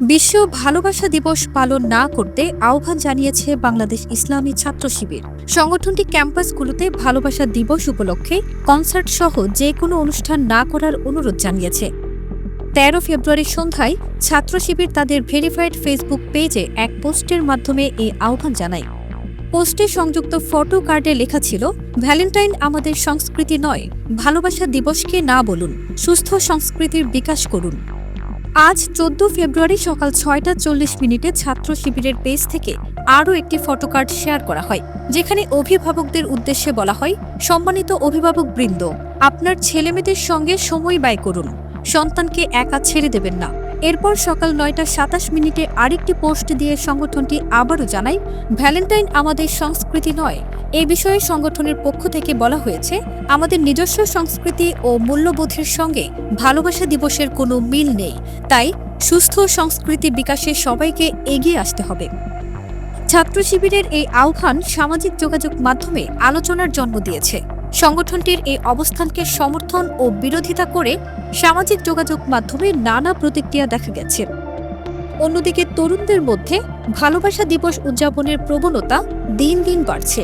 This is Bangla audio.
বিশ্ব ভালোবাসা দিবস পালন না করতে আহ্বান জানিয়েছে বাংলাদেশ ইসলামী ছাত্র শিবির। সংগঠনটি ক্যাম্পাসগুলোতে ভালোবাসা দিবস উপলক্ষে কনসার্ট সহ যে কোনো অনুষ্ঠান না করার অনুরোধ জানিয়েছে। তেরো ফেব্রুয়ারি সন্ধ্যায় ছাত্র শিবির তাদের ভেরিফাইড ফেসবুক পেজে এক পোস্টের মাধ্যমে এই আহ্বান জানায়। পোস্টে সংযুক্ত ফটো কার্ডে লেখা ছিল, ভ্যালেন্টাইন আমাদের সংস্কৃতি নয়, ভালোবাসা দিবসকে না বলুন, সুস্থ সংস্কৃতির বিকাশ করুন। আজ চোদ্দ ফেব্রুয়ারি সকাল ছয়টা চল্লিশ মিনিটে ছাত্র শিবিরের পেজ থেকে আরও একটি ফটোকার্ড শেয়ার করা হয়, যেখানে অভিভাবকদের উদ্দেশ্যে বলা হয়, সম্মানিত অভিভাবক বৃন্দ, আপনার ছেলেমেয়েদের সঙ্গে সময় ব্যয় করুন, সন্তানকে একা ছেড়ে দেবেন না। এরপর সকাল নয়টা সাতাশ মিনিটে আরেকটি পোস্ট দিয়ে সংগঠনটি আবারও জানায়, ভ্যালেন্টাইন আমাদের সংস্কৃতি নয়। এ বিষয়ে সংগঠনের পক্ষ থেকে বলা হয়েছে, আমাদের নিজস্ব সংস্কৃতি ও মূল্যবোধের সঙ্গে ভালোবাসা দিবসের কোনো মিল নেই। তাই সুস্থ সংস্কৃতি বিকাশে সবাইকে এগিয়ে আসতে হবে। ছাত্র শিবিরের এই আহ্বান সামাজিক যোগাযোগ মাধ্যমে আলোচনার জন্ম দিয়েছে। সংগঠনটির এই অবস্থানকে সমর্থন ও বিরোধিতা করে সামাজিক যোগাযোগ মাধ্যমে নানা প্রতিক্রিয়া দেখা গেছে। অন্যদিকে তরুণদের মধ্যে ভালোবাসা দিবস উদযাপনের প্রবণতা দিন দিন বাড়ছে।